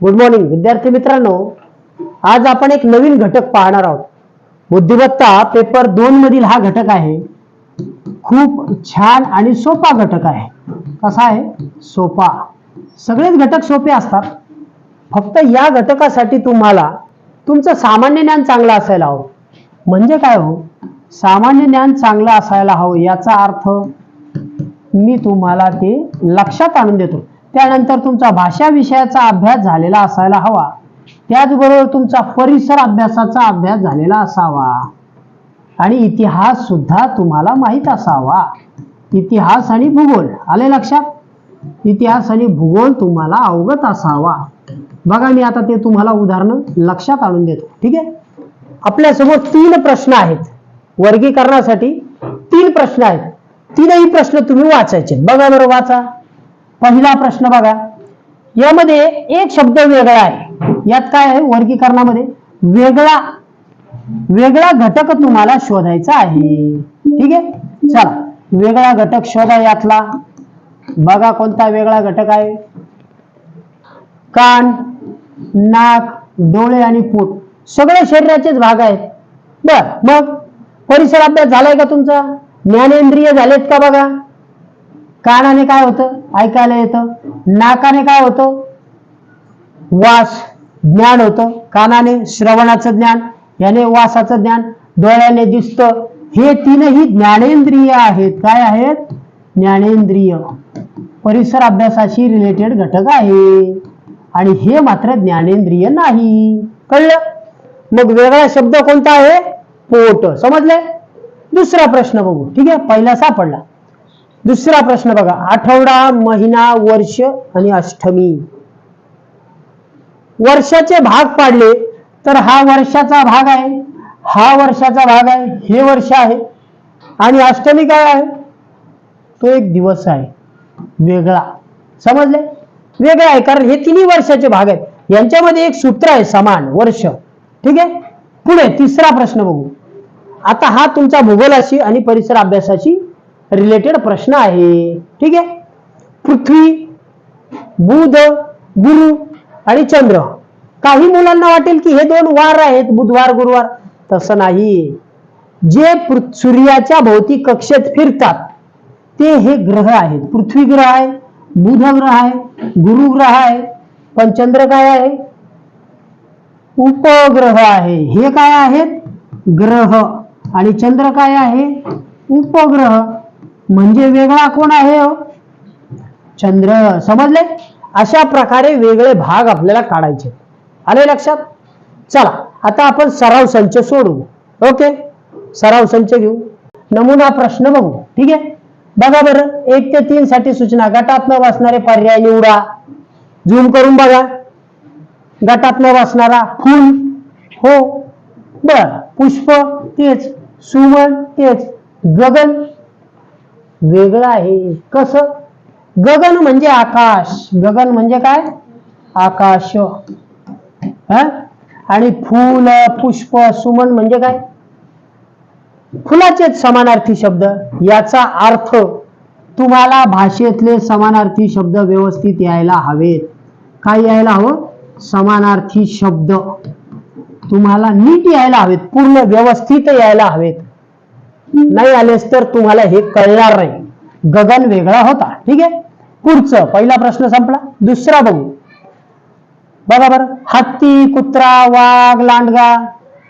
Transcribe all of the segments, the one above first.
Good morning विद्यार्थी मित्रांनो. आज आपण एक नवीन घटक पाहणार आहोत. बुद्धिमत्ता पेपर दोन मधील हा घटक आहे. खूप छान आणि सोपा घटक आहे. कसा आहे? सोपा. सगळेच घटक सोपे असतात. फक्त या घटकासाठी तुम्हाला तुमचं सामान्य ज्ञान चांगलं असायला हवं. म्हणजे काय हो? सामान्य ज्ञान चांगलं असायला हवं याचा अर्थ मी तुम्हाला ते लक्षात आणून देतो. त्यानंतर तुमचा भाषा विषयाचा अभ्यास झालेला असायला हवा. त्याचबरोबर तुमचा परिसर अभ्यासाचा अभ्यास झालेला असावा. आणि इतिहास सुद्धा तुम्हाला माहीत असावा. इतिहास आणि भूगोल आले लक्षात? इतिहास आणि भूगोल तुम्हाला अवगत असावा. बघा मी आता ते तुम्हाला उदाहरणं लक्षात आणून देतो. ठीक आहे? आपल्यासमोर तीन प्रश्न आहेत. वर्गीकरणासाठी तीन प्रश्न आहेत. तीनही प्रश्न तुम्ही वाचायचे. बघा बरं वाचा. पहिला प्रश्न बघा. यामध्ये एक शब्द वेगळा आहे. यात काय आहे? वर्गीकरणामध्ये. वेगळा वेगळा घटक तुम्हाला शोधायचा आहे. ठीक आहे? चला. वेगळा घटक शोधा यातला. बघा कोणता वेगळा घटक आहे. कान नाक डोळे आणि पोट. सगळे शरीराचेच भाग आहेत. बर मग? परिसर अभ्यास झालाय का तुमचा? ज्ञानेंद्रिय झालेत का बघा? कानाने काय होतं? ऐकायला येतं. नाकाने काय होतं? वास ज्ञान होतं. कानाने श्रवणाचं ज्ञान याने वासाचं ज्ञान डोळ्याने दिसतं. हे तीनही ज्ञानेंद्रिय आहेत. काय आहेत? ज्ञानेंद्रिय. परिसर अभ्यासाशी रिलेटेड घटक आहे. आणि हे मात्र ज्ञानेंद्रिय नाही. कळलं? मग वेगळा शब्द कोणता आहे? पोट. समजले दुसरा प्रश्न बघू. ठीक आहे? पहिला सापडला. दुसरा प्रश्न बघा. आठवडा महिना वर्ष आणि अष्टमी. वर्षाचे भाग पाडले तर हा वर्षाचा भाग आहे. हा वर्षाचा भाग आहे. हे वर्ष आहे. आणि अष्टमी काय आहे? तो एक दिवस आहे. वेगळा. समजले? वेगळा आहे. कारण हे तिन्ही वर्षाचे भाग आहेत. यांच्यामध्ये एक सूत्र आहे समान वर्ष. ठीक आहे? पुढे तिसरा प्रश्न बघू. आता हा तुमचा भूगोलाशी आणि परिसर अभ्यासाशी रिलेटेड प्रश्न आहे. ठीक आहे? पृथ्वी बुध गुरु आणि चंद्र. काही मुलांना वाटेल की हे दोन वार आहेत बुधवार गुरुवार. तसं नाही. जे सूर्याच्या भोवती कक्षेत फिरतात ते हे ग्रह आहेत. पृथ्वी ग्रह आहे बुध ग्रह आहे गुरु ग्रह आहे पण चंद्र काय आहे? उपग्रह आहे. हे काय आहेत? ग्रह. आणि चंद्र काय आहे? उपग्रह. म्हणजे वेगळा कोण आहे हो? चंद्र. समजले? अशा प्रकारे वेगळे भाग आपल्याला काढायचे. आले लक्षात? चला आता आपण सराव संच सोडू ओके? सराव संच घेऊ. नमुना प्रश्न बघू. ठीक आहे? बघा बरं. एक ते तीन साठी सूचना. गटात न बसणारे पर्याय निवडा. झूम करून बघा. गटात न बसणारा फुल. हो. बर. पुष्प तेच सुवन तेच गगन वेगळं आहे. कसं? गगन म्हणजे आकाश. गगन म्हणजे काय? आकाश. हा? आणि फूल पुष्प सुमन म्हणजे काय? फुलाचेच समानार्थी शब्द. याचा अर्थ तुम्हाला भाषेतले समानार्थी शब्द व्यवस्थित यायला हवेत. काय यायला हवं? समानार्थी शब्द. तुम्हाला नीट यायला हवेत. पूर्ण व्यवस्थित यायला हवेत. नाही आलेस तर तुम्हाला हे कळणार नाही. गगन वेगळा होता. ठीक आहे? पुढचं पहिला प्रश्न संपला. दुसरा बघू. बघा बरं. हत्ती कुत्रा वाघ लांडगा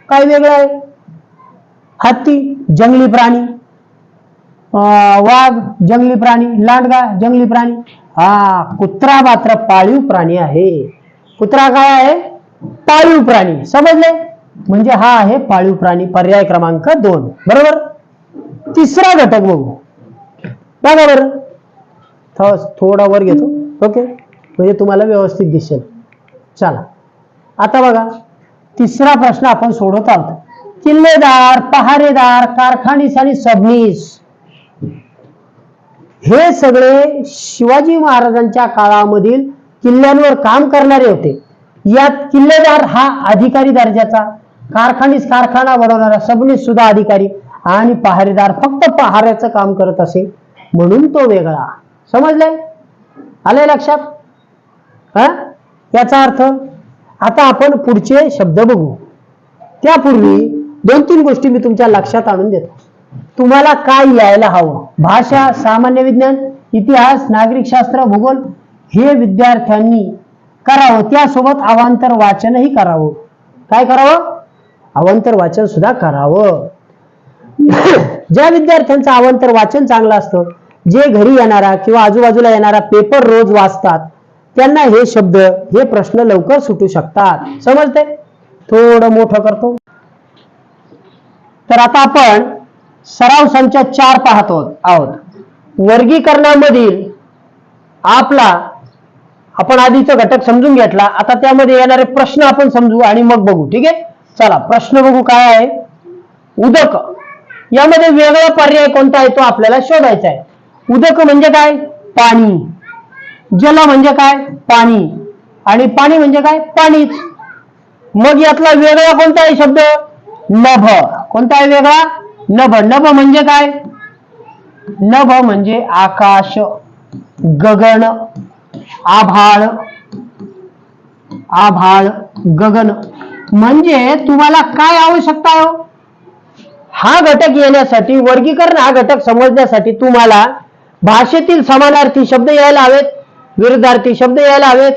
काय वेगळं आहे? हत्ती जंगली प्राणी. वाघ जंगली प्राणी. लांडगा जंगली प्राणी. हा कुत्रा मात्र पाळीव प्राणी आहे. कुत्रा काय आहे? पाळीव प्राणी. समजले? म्हणजे हा आहे पाळीव प्राणी पर्याय क्रमांक दोन. बरोबर? तिसरा घटक बघू. बघा बरं. थोडा वर घेतो. ओके? म्हणजे तुम्हाला व्यवस्थित दिसेल. चला. आता बघा. तिसरा प्रश्न आपण सोडवत आहोत. किल्लेदार पहारेदार कारखानीस आणि सबनीस. हे सगळे शिवाजी महाराजांच्या काळामधील किल्ल्यांवर काम करणारे होते. यात किल्लेदार हा अधिकारी दर्जाचा कारखानीस कारखाना बनवणारा सबनीस सुद्धा अधिकारी. आणि पहारेदार फक्त पहाऱ्याचं काम करत असे. म्हणून तो वेगळा. समजले आले लक्षात? हा? याचा अर्थ आता आपण पुढचे शब्द बघू. त्यापूर्वी दोन तीन गोष्टी मी तुमच्या लक्षात आणून देतो. तुम्हाला काय यायला हवं? भाषा सामान्य विज्ञान इतिहास नागरिकशास्त्र भूगोल हे विद्यार्थ्यांनी करावं. त्यासोबत अवांतर वाचनही करावं. काय करावं? अवांतर वाचन सुद्धा करावं. ज्या विद्यार्थ्यांचं अवांतर वाचन चांगलं असतं जे घरी येणारा किंवा आजूबाजूला येणारा पेपर रोज वाचतात त्यांना हे शब्द हे प्रश्न लवकर सुटू शकतात. समजते थोडं मोठं करतो. तर आता आपण सराव संच चार पाहतो आहोत. वर्गीकरणामधील आपला आपण आधीचा घटक समजून घेतला आता त्यामध्ये येणारे प्रश्न आपण समजू आणि मग बघू. ठीक आहे? चला प्रश्न बघू काय आहे? उदक. यामध्ये वेगळा पर्याय कोणता आहे तो आपल्याला शोधायचा आहे. उदक म्हणजे काय? पाणी. जल म्हणजे काय? पाणी. आणि पाणी म्हणजे काय? पाणीच. मग यातला वेगळा कोणता आहे शब्द? नभ. कोणता आहे वेगळा? नभ. नभ म्हणजे काय? नभ म्हणजे आकाश गगन आभाळ. आभाळ गगन. म्हणजे तुम्हाला काय आवश्यकता हो? हा घटक येण्यासाठी वर्गीकरण हा घटक समजण्यासाठी तुम्हाला भाषेतील समानार्थी शब्द यायला हवेत विरुद्धार्थी शब्द यायला हवेत.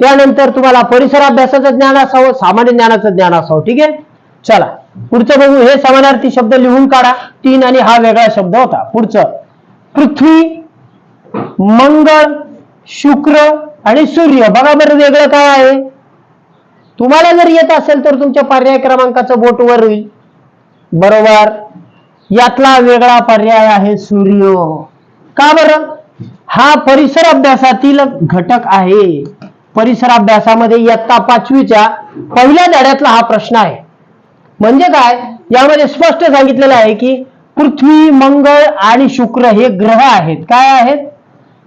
त्यानंतर तुम्हाला परिसर अभ्यासाचं ज्ञान असावं सामान्य ज्ञानाचं ज्ञान असावं ठीक आहे? चला पुढचं बघू. हे समानार्थी शब्द लिहून काढा. तीन आणि हा वेगळा शब्द होता. पुढचं. पृथ्वी मंगळ शुक्र आणि सूर्य. बघा बरं वेगळं काय आहे. तुम्हाला जर येत असेल तर तुमच्या पर्याय क्रमांकाचं बोट वर होईल बरोबर? यातला वेगळा पर्याय आहे सूर्य. का बरं? हा परिसर अभ्यासातील घटक आहे. परिसर अभ्यासामध्ये इयत्ता पाचवीच्या पहिल्या धड्यातला हा प्रश्न आहे. म्हणजे काय? यामध्ये स्पष्ट सांगितलेलं आहे की पृथ्वी मंगळ आणि शुक्र हे ग्रह आहेत. काय आहेत?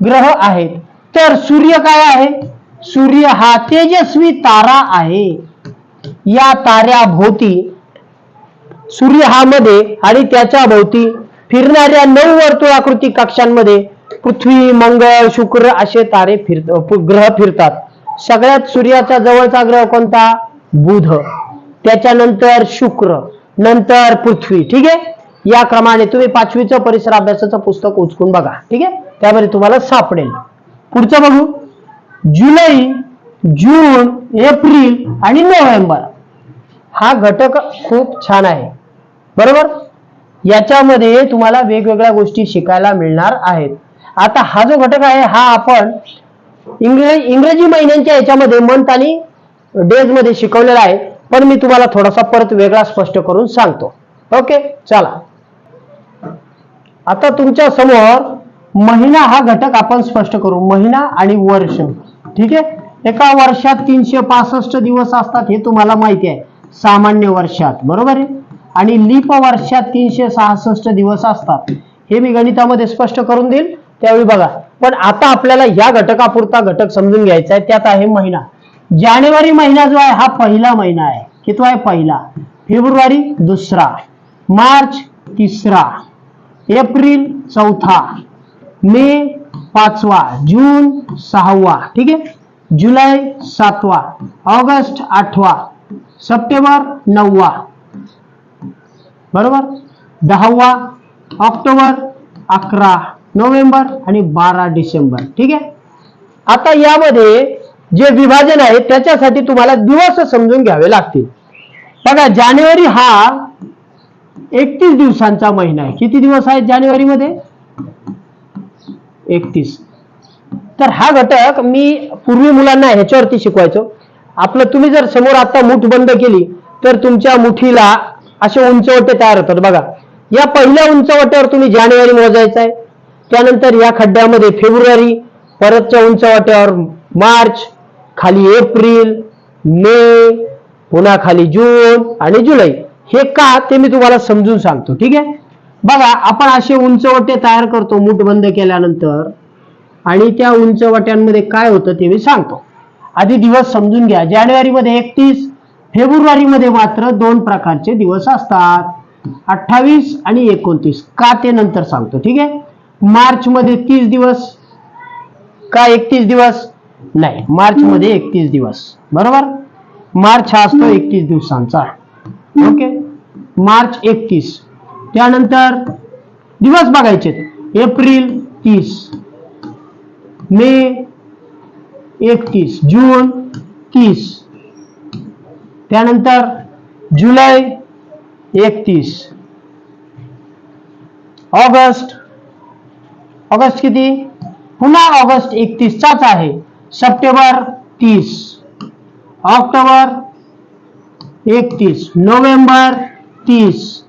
ग्रह आहेत. तर सूर्य काय आहे? सूर्य हा तेजस्वी तारा आहे. या ताऱ्याभोवती सूर्य हा मध्ये आणि त्याच्या भोवती फिरणाऱ्या नऊ वर्तुळाकृती कक्षांमध्ये पृथ्वी मंगळ शुक्र असे तारे फिर ग्रह फिरतात. सगळ्यात सूर्याचा जवळचा ग्रह कोणता? बुध. त्याच्यानंतर शुक्र नंतर पृथ्वी. ठीक आहे? या क्रमाने तुम्ही पाचवीचं परिसर अभ्यासाचं पुस्तक उचकून बघा. ठीक आहे? त्यामध्ये तुम्हाला सापडेल. पुढचं बघू. जुलै जून एप्रिल आणि नोव्हेंबर. हा घटक खूप छान आहे. बरोबर? याच्यामध्ये तुम्हाला वेगवेगळ्या गोष्टी शिकायला मिळणार आहेत. आता हा जो घटक आहे हा आपण इंग्रजी इंग्रजी महिन्यांच्या याच्यामध्ये मंथ आणि डेजमध्ये शिकवलेला आहे. पण मी तुम्हाला थोडासा परत वेगळा स्पष्ट करून सांगतो. ओके? चला. आता तुमच्यासमोर महिना हा घटक आपण स्पष्ट करू. महिना आणि वर्ष. ठीक आहे? एका वर्षात तीनशे पासष्ट दिवस असतात हे तुम्हाला माहिती आहे. सामान्य वर्षात. बरोबर आहे? आणि लीप वर्षात तीनशे सहासष्ट दिवस असतात. हे मी गणितामध्ये स्पष्ट करून देईल त्यावेळी बघा. पण आता आपल्याला या घटकापुरता घटक समजून घ्यायचा आहे. त्यात आहे महिना. जानेवारी महिना जो आहे हा पहिला महिना आहे. किती आहे? पहिला. फेब्रुवारी दुसरा. मार्च तिसरा. एप्रिल चौथा. मे पाचवा. जून सहावा. ठीक आहे? जुलै सातवा. ऑगस्ट आठवा. सप्टेंबर नववा. बरोबर? दहावा ऑक्टोबर अकरा नोव्हेंबर आणि बारा डिसेंबर. ठीक आहे? आता यामध्ये जे विभाजन आहे त्याच्यासाठी तुम्हाला दिवस समजून घ्यावे लागतील. बघा जानेवारी हा एकतीस दिवसांचा महिना आहे. किती दिवस आहेत जानेवारीमध्ये? एकतीस. तर हा घटक मी पूर्वी मुलांना ह्याच्यावरती शिकवायचो. आपलं तुम्ही जर समोर आता मूठ बंद केली तर तुमच्या मुठीला असे उंचवटे तयार होतात. बघा या पहिल्या उंचवट्यावर तुम्ही जानेवारी मोजायचा आहे त्यानंतर या खड्ड्यामध्ये फेब्रुवारी परतच्या उंचवट्यावर मार्च खाली एप्रिल मे पुन्हा खाली जून आणि जुलै. हे का ते मी तुम्हाला समजून सांगतो ठीक आहे? बघा आपण असे उंचवटे तयार करतो मूठ बंद केल्यानंतर. आणि त्या उंचवट्यांमध्ये काय होतं ते मी सांगतो. आधी दिवस समजून घ्या. जानेवारीमध्ये एकतीस फेब्रुवारीमध्ये मात्र दोन प्रकारचे दिवस असतात. अठ्ठावीस आणि एकोणतीस. का ते नंतर सांगतो ठीक आहे? मार्चमध्ये तीस दिवस का एकतीस दिवस? नाही मार्चमध्ये एकतीस दिवस. बरोबर? मार्च हा असतो एकतीस दिवसांचा. ओके? मार्च एकतीस. त्यानंतर दिवस बघायचे. एप्रिल तीस. मे एकतीस. जून तीस. त्यानंतर जुलै एकतीस. ऑगस्ट. ऑगस्ट किती? पुन्हा ऑगस्ट एकतीसचाच आहे. सप्टेंबर तीस. ऑक्टोबर एकतीस. नोव्हेंबर तीस.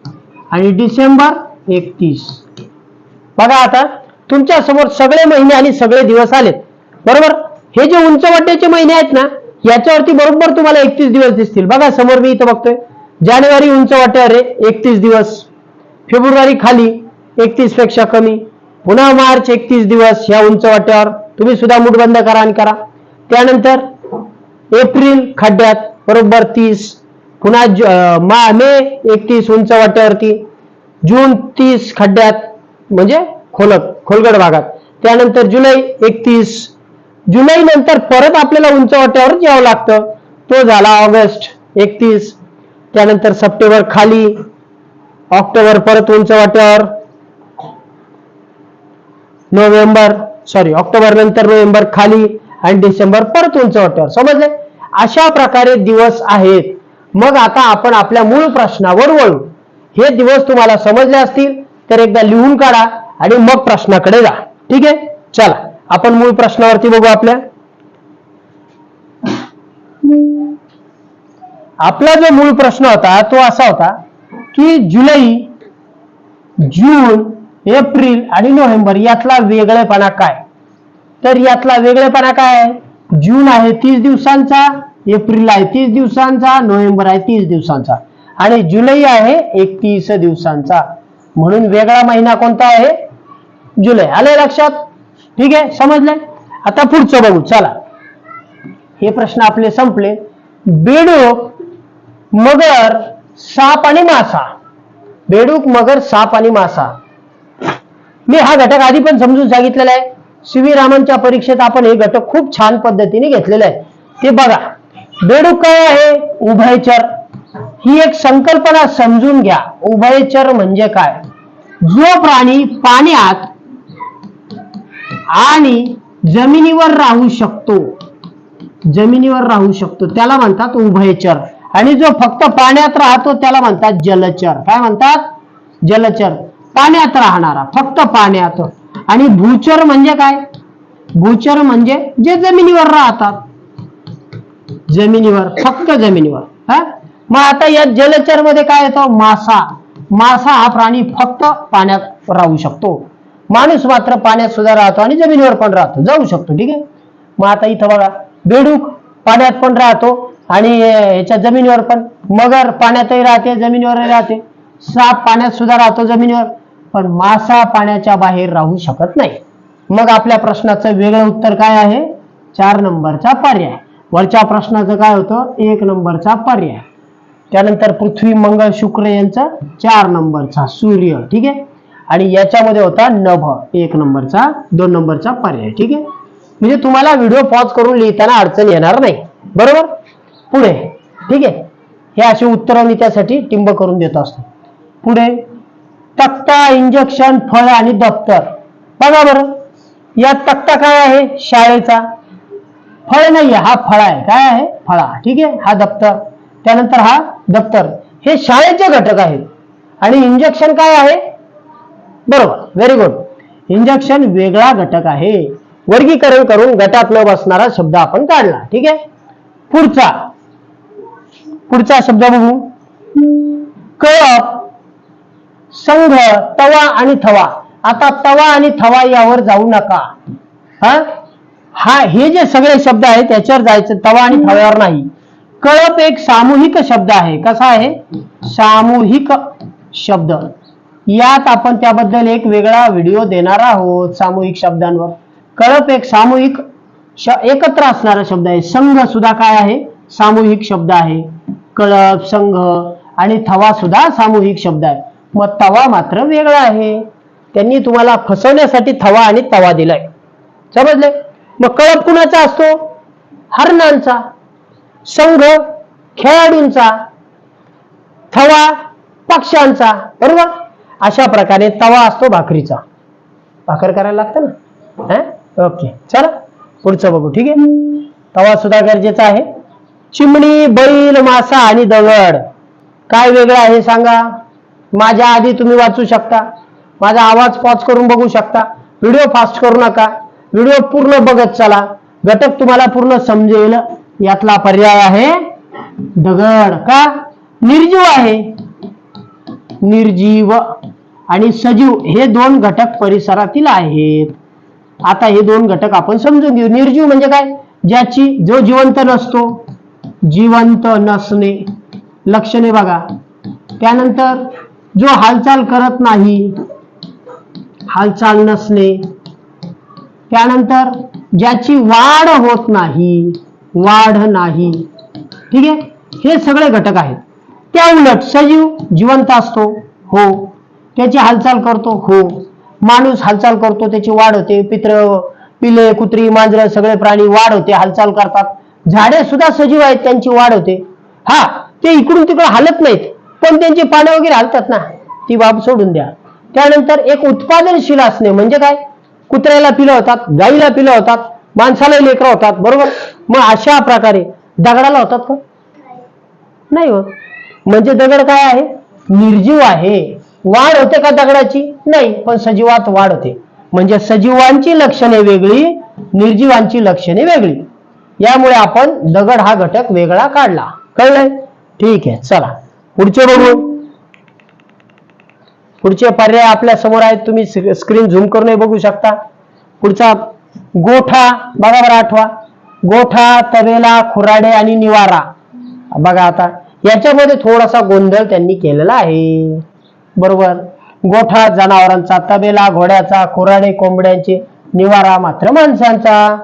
आणि डिसेंबर एकतीस. बघा आता तुमच्यासमोर सगळे महिने आणि सगळे दिवस आलेत. बरोबर? हे जे उंच वाट्याचे महिने आहेत ना याच्यावरती बरोबर तुम्हाला एकतीस दिवस दिसतील. बघा समोर मी इथं बघतोय. जानेवारी उंच वाट्यावर आहे एकतीस दिवस. फेब्रुवारी खाली एकतीसपेक्षा कमी. पुन्हा मार्च एकतीस दिवस ह्या उंच वाट्यावर. तुम्ही सुद्धा मुठबंद करा आणि करा. त्यानंतर एप्रिल खड्ड्यात बरोबर तीस. पुन्हा मा मे एकतीस उंच वाट्यावरती. जून तीस खड्ड्यात म्हणजे खोलत खोलगड भागात. त्यानंतर जुलै एकतीस. जुलै नंतर परत आपल्याला उंच वाट्यावरच यावं लागतं. तो झाला ऑगस्ट एकतीस. त्यानंतर सप्टेंबर खाली. ऑक्टोबर परत उंच वाट्यावर. नोव्हेंबर सॉरी ऑक्टोबर नंतर नोव्हेंबर खाली आणि डिसेंबर परत उंच वाट्यावर. समजले? अशा प्रकारे दिवस आहेत. मग आता आपण आपल्या मूळ प्रश्नावर वळू. हे दिवस तुम्हाला समजले असतील तर एकदा लिहून काढा आणि मग प्रश्नाकडे जा. ठीक आहे? चला. आपण मूळ प्रश्नावरती बघू आपल्या. आपला जो मूळ प्रश्न होता तो असा होता की जुलै जून एप्रिल आणि नोव्हेंबर यातला वेगळेपणा काय? तर यातला वेगळेपणा काय आहे? जून आहे तीस दिवसांचा एप्रिल आहे तीस दिवसांचा नोव्हेंबर आहे तीस दिवसांचा. आणि जुलै आहे एकतीस दिवसांचा. म्हणून वेगळा महिना कोणता आहे? जुलै. आले लक्षात? ठीक आहे? समजलंय? आता पुढचं बघू. चला. हे प्रश्न आपले संपले. बेडूक मगर साप आणि मासा. बेडूक मगर साप आणि मासा. मी हा घटक आधी पण समजून सांगितलेला आहे. सी व्ही रामनच्या परीक्षेत आपण हे घटक खूप छान पद्धतीने घेतलेलं आहे. ते बघा. बेडूक काय आहे? उभयचर. ही एक संकल्पना समजून घ्या. उभयचर म्हणजे काय? जो प्राणी पाण्यात आणि जमिनीवर राहू शकतो. जमिनीवर राहू शकतो. त्याला म्हणतात उभयचर. आणि जो फक्त पाण्यात राहतो त्याला म्हणतात जलचर. काय म्हणतात? जलचर. पाण्यात राहणारा. फक्त पाण्यात. आणि भूचर म्हणजे काय? भूचर म्हणजे जे जमिनीवर राहतात. जमिनीवर. फक्त जमिनीवर. हा? मग आता या जलचरमध्ये काय येतो? मासा. मासा हा प्राणी फक्त पाण्यात राहू शकतो. माणूस मात्र पाण्यात सुद्धा राहतो आणि जमिनीवर पण राहतो. जाऊ शकतो ठीक आहे? मग आता इथं बघा बेडूक पाण्यात पण राहतो आणि याच्या जमिनीवर पण. मगर पाण्यातही राहते जमिनीवरही राहते. साप पाण्यात सुद्धा राहतो जमिनीवर पण मासा पाण्याच्या बाहेर राहू शकत नाही. मग आपल्या प्रश्नाचं वेगळं उत्तर काय आहे? चार नंबरचा पर्याय. वरच्या प्रश्नाचं काय होतं? एक नंबरचा पर्याय. त्यानंतर पृथ्वी मंगळ शुक्र यांचा चार नंबरचा सूर्य ठीक आहे? आणि याच्यामध्ये होता नभ. एक नंबरचा दोन नंबरचा पर्याय ठीक आहे? म्हणजे तुम्हाला व्हिडिओ पॉज करून लिहिताना अडचण येणार नाही. बरोबर? पुढे ठीक आहे? हे असे उत्तर मी त्यासाठी टिंब करून देत असतो. पुढे तक्ता इंजेक्शन फळ आणि दप्तर. बघा बरं. या तक्ता काय आहे? शाळेचा. फळ नाहीये हा फळ आहे. काय आहे? फळा ठीक आहे? हा दप्तर. त्यानंतर हा दप्तर. हे शाळेचे घटक आहेत. आणि इंजेक्शन काय आहे? बरोबर. व्हेरी गुड इंजेक्शन वेगळा घटक आहे. वर्गीकरण करून गटात न बसणारा शब्द आपण काढला. ठीक आहे? पुढचा. पुढचा शब्द बघू. कळप संघ तवा आणि थवा आता तवा आणि थवा यावर जाऊ नका. हा? हा हे जे सगळे शब्द आहेत त्याच्यावर जायचं. तवा आणि थव्यावर नाही. कळप एक सामूहिक शब्द आहे. कसा आहे? सामूहिक शब्द. यात आपण त्याबद्दल एक वेगळा व्हिडिओ देणार आहोत सामूहिक शब्दांवर. कळप एक सामूहिक श एकत्र असणारा शब्द आहे. संघ सुद्धा काय आहे? सामूहिक शब्द आहे. कळप संघ आणि थवा सुद्धा सामूहिक शब्द आहे. मग तवा मात्र वेगळा आहे. त्यांनी तुम्हाला फसवण्यासाठी थवा आणि तवा दिलाय. समजले? मग कळप कुणाचा असतो? हरणांचा. संघ खेळाडूंचा. थवा पक्ष्यांचा. बरोबर? अशा प्रकारे तवा असतो भाकरीचा. भाकर करायला लागतं ना? हा. ओके. चला पुढचं बघू. ठीक आहे? तवा सुद्धा गरजेचा आहे. चिमणी बैल मासा आणि दगड. काय वेगळं आहे सांगा? माझ्या आधी तुम्ही वाचू शकता. माझा आवाज पॉज करून बघू शकता. व्हिडिओ फास्ट करू नका. व्हिडिओ पूर्ण बघत चला. घटक तुम्हाला पूर्ण समजेल. यातला पर्याय आहे दगड. का? निर्जीव आहे. निर्जीव आणि सजीव हे दोन घटक परिसरातील आहेत. आता हे दोन घटक आपण समजून घेऊ. निर्जीव म्हणजे काय? ज्याची जो जिवंत नसतो जिवंत नसणे. लक्षणे बघा. त्यानंतर जो हालचाल करत नाही हालचाल नसणे. त्यानंतर ज्याची वाढ होत नाही वाढ नाही. ठीक आहे? हे सगळे घटक आहेत. त्या उलट सजीव जिवंत असतो हो. त्याची हालचाल करतो हो. माणूस हालचाल करतो त्याची वाढ होते. पित्र पिले कुत्री मांजर सगळे प्राणी वाढ होते हालचाल करतात. झाडे सुद्धा सजीव आहेत त्यांची वाढ होते. हा ते इकडून तिकडे हालत नाहीत पण त्यांची पानं वगैरे हालतात ना. ती बाब सोडून द्या. त्यानंतर एक उत्पादनशील असणे म्हणजे काय? कुत्र्याला पिलं होतात गाईला पिलं होतात माणसाला लेकरं होतात बरोबर? मग अशा प्रकारे दगडाला होतात का? नाही हो म्हणजे दगड काय आहे? निर्जीव आहे. वाढ होते का दगडाची? नाही पण सजीवात वाढ होते. म्हणजे सजीवांची लक्षणे वेगळी निर्जीवांची लक्षणे वेगळी. यामुळे आपण दगड हा घटक वेगळा काढला. कळलंय? ठीक आहे चला. पुढचे बघू. पुढचे पर्याय आपल्यासमोर आहेत. तुम्ही स्क्रीन झूम करूनही बघू शकता. पुढचा गोठा बघा बरं आठवा. गोठा तबेला खुराडे आणि निवारा. बघा आता. याच्यामध्ये थोडासा गोंधळ त्यांनी केलेला आहे. बरोबर? गोठा जनावरांचा तबेला घोड्याचा खुराडे कोंबड्यांचे निवारा मात्र माणसांचा.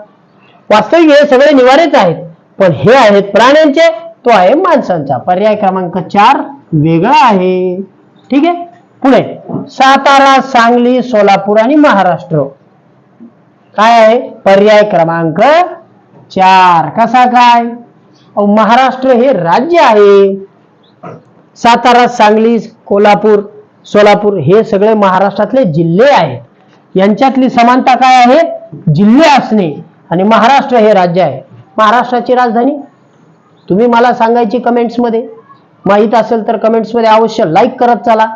वास्तविक हे सगळे निवारेच आहेत पण हे आहेत प्राण्यांचे तो आहे माणसांचा. पर्याय क्रमांक चार वेगळा आहे. ठीक आहे? पुढे. सातारा सांगली सोलापूर आणि महाराष्ट्र. काय आहे? पर्याय क्रमांक चार. कसा काय? महाराष्ट्र हे राज्य आहे. सातारा सांगली कोल्हापूर सोलापूर हे सगळे महाराष्ट्रातले जिल्हे आहेत. यांच्यातली समानता काय आहे? जिल्हे असणे. आणि महाराष्ट्र हे राज्य आहे. महाराष्ट्राची राजधानी? तुम्ही मला सांगायची कमेंट्समध्ये माहीत असेल तर कमेंट्समध्ये अवश्य लाईक करत चला.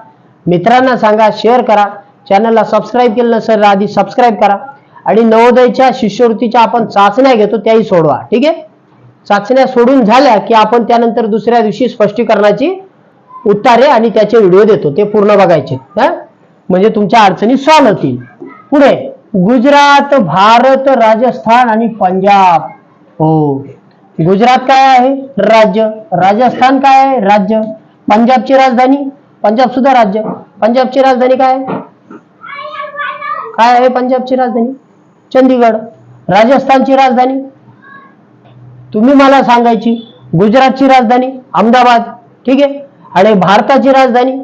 मित्रांना सांगा शेअर करा. चॅनलला सबस्क्राईब केलं नसेल आधी सबस्क्राईब करा. आणि नवोदयच्या शिष्यवृत्तीच्या आपण चाचण्या घेतो त्याही सोडवा. ठीक आहे? चाचण्या सोडून झाल्या की आपण त्यानंतर दुसऱ्या दिवशी स्पष्टीकरणाची उत्तारे आणि त्याचे व्हिडिओ देतो. ते पूर्ण बघायचे. म्हणजे तुमच्या अडचणी सॉल्व्ह होतील. पुढे गुजरात भारत राजस्थान आणि पंजाब. हो. गुजरात काय आहे? राज्य. राजस्थान काय आहे? राज्य. पंजाबची राजधानी? पंजाब सुद्धा राज्य. पंजाबची राजधानी काय आहे? काय आहे पंजाबची राजधानी? चंदीगड. राजस्थानची राजधानी? तुम्ही मला सांगायची. गुजरातची राजधानी अहमदाबाद ठीक आहे? आणि भारताची राजधानी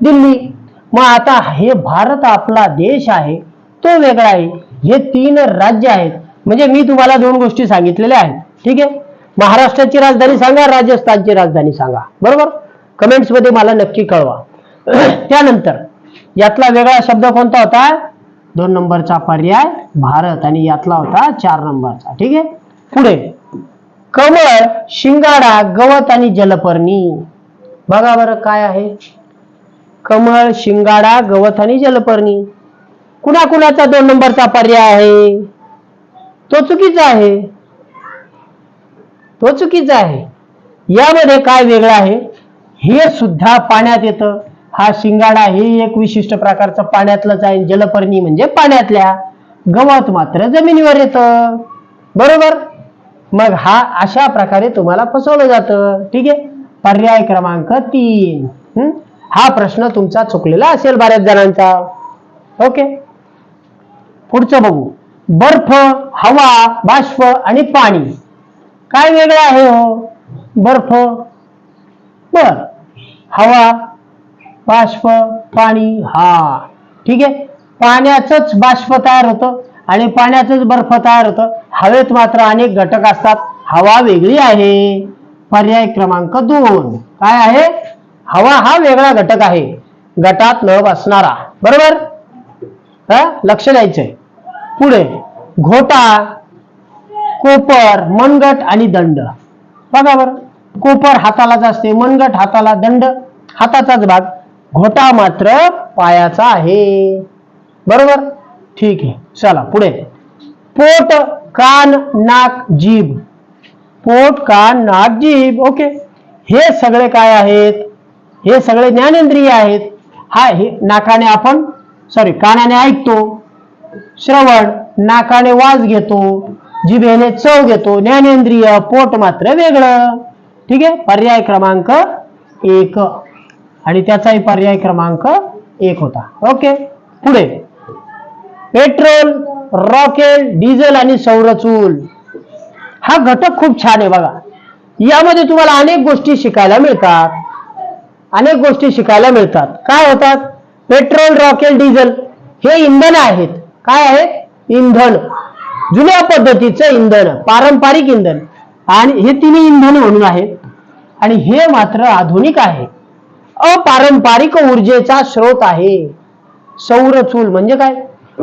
दिल्ली. मग आता हे भारत आपला देश आहे तो वेगळा आहे. हे तीन राज्य आहेत. म्हणजे मी तुम्हाला दोन गोष्टी सांगितलेल्या आहेत ठीक आहे? महाराष्ट्राची राजधानी सांगा राजस्थानची राजधानी सांगा. बरोबर? कमेंट्समध्ये मला नक्की कळवा. त्यानंतर यातला वेगळा शब्द कोणता होता? दोन नंबरचा पर्याय भारत. आणि यातला होता चार नंबरचा ठीक आहे? पुढे. कमळ शिंगाडा गवत आणि जलपर्णी. बघा बरं काय आहे. कमळ शिंगाडा गवत आणि जलपर्णी. कुणाकुणाचा दोन नंबरचा पर्याय आहे? तो चुकीचा आहे. तो चुकीचा आहे. यामध्ये काय वेगळं आहे? हे सुद्धा पाण्यात येतं. हा शिंगाडा हे एक विशिष्ट प्रकारचं पाण्यातलंच आहे. जलपर्णी म्हणजे पाण्यातल्या गवत मात्र जमिनीवर येतं. बरोबर? मग हा अशा प्रकारे तुम्हाला फसवलं जातं. ठीक आहे? पर्याय क्रमांक तीन. हा? प्रश्न तुमचा चुकलेला असेल बऱ्याच जणांचा. ओके? पुढचं बघू. बर्फ हवा बाष्प आणि पाणी. काय वेगळं आहे हो? बर्फ. बर. हवा बाष्प पाणी हा. ठीक आहे? पाण्याचंच बाष्प तयार होतं. आणि पाण्यातच बर्फ तयार होतं. हवेत मात्र अनेक घटक असतात. हवा वेगळी आहे. पर्याय क्रमांक दोन. काय आहे? हवा हा वेगळा घटक आहे. गटात न बसणारा बरोबर? हा? लक्ष द्यायचंय. पुढे. घोटा कोपर मनगट आणि दंड. बघा बरं. कोपर हातालाच असते मनगट हाताला दंड हाताचाच भाग. घोटा मात्र पायाचा आहे. बरोबर? ठीक आहे चला पुढे. पोट कान नाक जीभ. पोट कान नाक जीभ ओके. हे सगळे काय आहेत? हे सगळे ज्ञानेंद्रिय आहेत. हा हे नाकाने आपण सॉरी कानाने ऐकतो. श्रवण नाकाने वास घेतो. जिभेने चव घेतो. ज्ञानेंद्रिय पोट मात्र वेगळं. ठीक आहे? पर्याय क्रमांक एक. आणि त्याचाही पर्याय क्रमांक एक होता. ओके? पुढे. पेट्रोल रॉकेल डिझेल आणि सौरचूल हा घटक खूप छान आहे बघा. यामध्ये तुम्हाला अनेक गोष्टी शिकायला मिळतात. अनेक गोष्टी शिकायला मिळतात. काय होतात? पेट्रोल रॉकेल डिझेल हे इंधन आहेत. काय आहे? इंधन. जुन्या पद्धतीचं इंधन पारंपरिक इंधन. आणि हे तिन्ही इंधन म्हणून आहेत. आणि हे मात्र आधुनिक आहे. अपारंपरिक ऊर्जेचा स्रोत आहे. सौरचूल म्हणजे काय?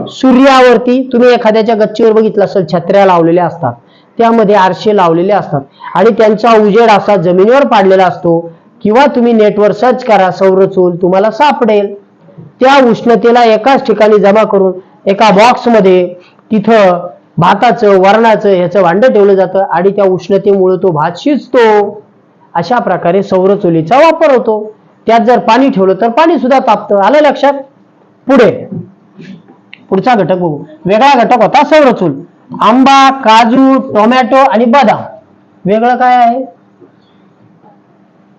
सूर्यावरती तुम्ही एखाद्याच्या गच्चीवर बघितलं असेल छत्र्या लावलेल्या असतात. त्यामध्ये आरशे लावलेले असतात. आणि त्यांचा उजेड असा जमिनीवर पाडलेला असतो किंवा तुम्ही नेटवर सर्च करा सौरचूल तुम्हाला सापडेल. त्या उष्णतेला एकाच ठिकाणी जमा करून एका बॉक्समध्ये तिथं भाताचं वरणाचं ह्याचं भांड ठेवलं जातं आणि त्या उष्णतेमुळे तो भात शिजतो. अशा प्रकारे सौरचुलीचा वापर होतो. त्यात जर पाणी ठेवलं तर पाणी सुद्धा तापतं. आलं लक्षात? पुढे. पुढचा घटक बघू. वेगळा घटक होता सौरचूल. आंबा काजू टोमॅटो आणि बदाम. वेगळं काय आहे?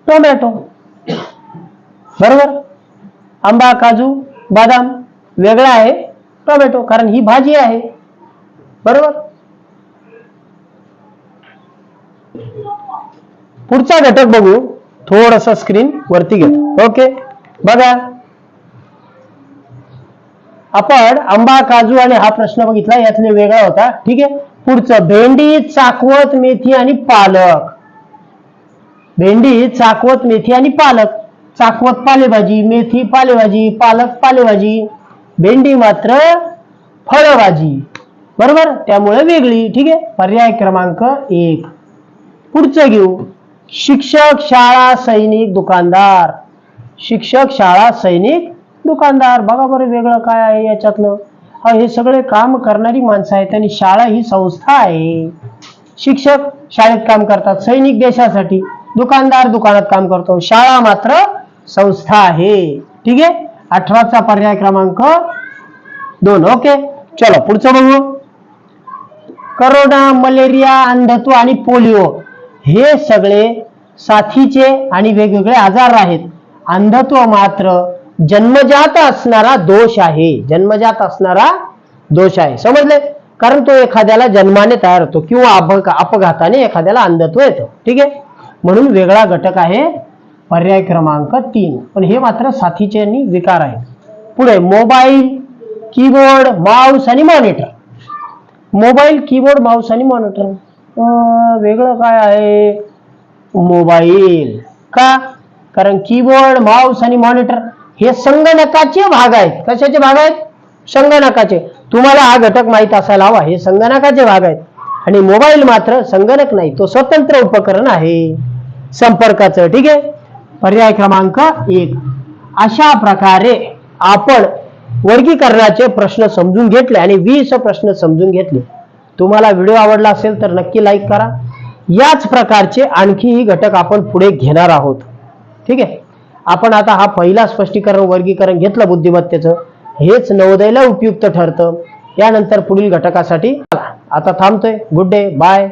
टोमॅटो. बरोबर? आंबा काजू बदाम वेगळं आहे टोमॅटो. कारण ही भाजी आहे. बरोबर? पुढचा घटक बघू. थोडस स्क्रीन वरती घेत. ओके बघा. आपण आंबा काजू आणि हा प्रश्न बघितला यातले वेगळा होता. ठीक आहे? पुढचं भेंडी चाकवत मेथी आणि पालक. भेंडी चाकवत मेथी आणि पालक. चाकवत पालेभाजी मेथी पालेभाजी पालक पालेभाजी. भेंडी मात्र फळभाजी. बरोबर? त्यामुळे वेगळी. ठीक आहे? पर्याय क्रमांक एक. पुढचं घेऊ. शिक्षक शाळा सैनिक दुकानदार. शिक्षक शाळा सैनिक दुकानदार बघा बरं वेगळं काय आहे याच्यातलं. हे सगळे काम करणारी माणसं आहेत आणि शाळा ही संस्था आहे. शिक्षक शाळेत काम करतात सैनिक देशासाठी. दुकानदार दुकानात काम करतो. शाळा मात्र संस्था आहे. ठीक आहे? अठराचा पर्याय क्रमांक दोन. ओके? चलो पुढचं बघू. करोना मलेरिया अंधत्व आणि पोलिओ हे सगळे साथीचे आणि वेगवेगळे आजार आहेत. अंधत्व मात्र जन्मजात असणारा दोष आहे. जन्मजात असणारा दोष आहे. समजले? कारण तो एखाद्याला जन्माने तयार होतो किंवा अपघ- अपघाताने एखाद्याला अंधत्व येतं. ठीक आहे? म्हणून वेगळा घटक आहे पर्याय क्रमांक तीन. पण हे मात्र साथीचे विकार आहे. पुढे मोबाईल कीबोर्ड माऊस आणि मॉनिटर. मोबाईल कीबोर्ड माऊस आणि मॉनिटर. वेगळं काय आहे? मोबाईल. का? कारण कीबोर्ड माऊस आणि मॉनिटर हे संगणकाचे भाग आहेत. कशाचे भाग आहेत? संगणकाचे. तुम्हाला हा घटक माहीत असायला हवा. हे संगणकाचे भाग आहेत. आणि मोबाईल मात्र संगणक नाही तो स्वतंत्र उपकरण आहे. संपर्काचं ठीक आहे? पर्याय क्रमांक एक. अशा प्रकारे आपण वर्गीकरणाचे प्रश्न समजून घेतले आणि वीस प्रश्न समजून घेतले. तुम्हाला व्हिडिओ आवडला असेल तर नक्की लाईक करा. याच प्रकारचे आणखीही घटक आपण पुढे घेणार आहोत. ठीक आहे? आपण आता हा पहिला स्पष्टीकरण वर्गीकरण घेतलं बुद्धिमत्तेचं हेच नवोदयला उपयुक्त ठरतं. यानंतर पुढील घटकासाठी आता थांबतोय. Good day bye